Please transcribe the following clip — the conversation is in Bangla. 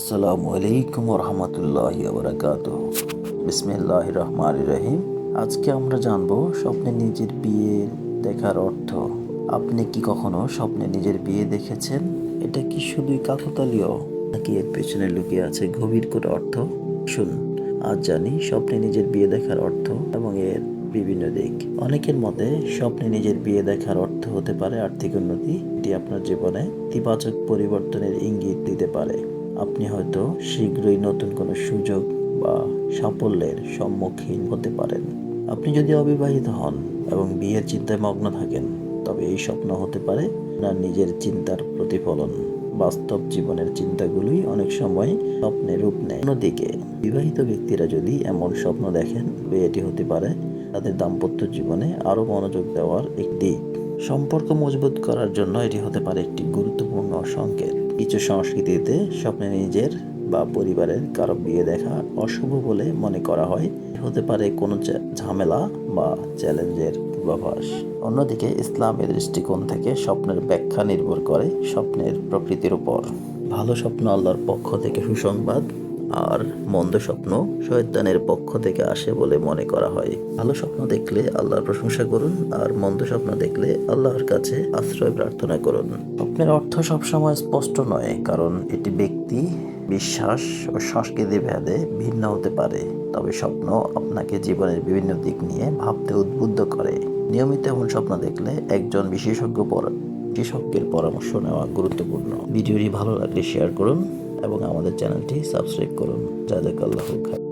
আসসালামু আলাইকুম রহমতুল্লাহ বরকাত বিসমিল্লাহ রহমান রহিম। আজকে আমরা জানব স্বপ্নে নিজের বিয়ে দেখার অর্থ। আপনি কি কখনো স্বপ্নে নিজের বিয়ে দেখেছেন? এটা কি শুধুই কাকতালীয় নাকি এর পেছনে লুকিয়ে আছে গভীর করে অর্থ? শুন আজ জানি স্বপ্নে নিজের বিয়ে দেখার অর্থ এবং এর বিভিন্ন দিক। অনেকের মতে স্বপ্নে নিজের বিয়ে দেখার অর্থ হতে পারে আর্থিক উন্নতি। এটি আপনার জীবনে ইতিবাচক পরিবর্তনের ইঙ্গিত দিতে পারে। আপনি হয়তো শীঘ্রই নতুন কোনো সুযোগ বা সাফল্যের সম্মুখীন হতে পারেন। আপনি যদি অবিবাহিত হন এবং বিয়ের চিন্তায় মগ্ন থাকেন, তবে এই স্বপ্ন হতে পারে আপনার নিজের চিন্তার প্রতিফলন। বাস্তব জীবনের চিন্তাগুলোই অনেক সময় স্বপ্নে রূপ নেয়। অন্যদিকে, বিবাহিত ব্যক্তিরা যদি এমন স্বপ্ন দেখেন, তবে এটি হতে পারে তাদের দাম্পত্য জীবনে আরও মনোযোগ দেওয়ার একটি দিক। সম্পর্ক মজবুত করার জন্য এটি হতে পারে একটি গুরুত্বপূর্ণ সংকেত। কিছু সংস্কৃতিতে স্বপ্নে নিজের বা পরিবারের কারও বিয়ে দেখা অশুভ বলে মনে করা হয়। হতে পারে কোনো ঝামেলা বা চ্যালেঞ্জের পূর্বাভাস। অন্যদিকে ইসলামের দৃষ্টিকোণ থেকে স্বপ্নের ব্যাখ্যা নির্ভর করে স্বপ্নের প্রকৃতির উপর। ভালো স্বপ্ন আল্লাহর পক্ষ থেকে সুসংবাদ আর মন্দ স্বপ্ন শয়তানের পক্ষ থেকে আসে বলে মনে করা হয়। ভালো স্বপ্ন দেখলে আল্লাহর প্রশংসা করুন আর মন্দ স্বপ্ন দেখলে আল্লাহর কাছে আশ্রয় প্রার্থনা করুন। স্বপ্নের অর্থ সবসময় স্পষ্ট নয়, কারণ এটি ব্যক্তি, বিশ্বাস ও সংস্কৃতি ভেদে ভিন্ন হতে পারে। তবে স্বপ্ন আপনাকে জীবনের বিভিন্ন দিক নিয়ে ভাবতে উদ্বুদ্ধ করে। নিয়মিত এমন স্বপ্ন দেখলে একজন বিশেষজ্ঞ বিশেষজ্ঞের পরামর্শ নেওয়া গুরুত্বপূর্ণ। ভিডিওটি ভালো লাগলে শেয়ার করুন। এবং আমাদের চ্যানেলটি সাবস্ক্রাইব করুন। জাজাকাল্লাহ খাই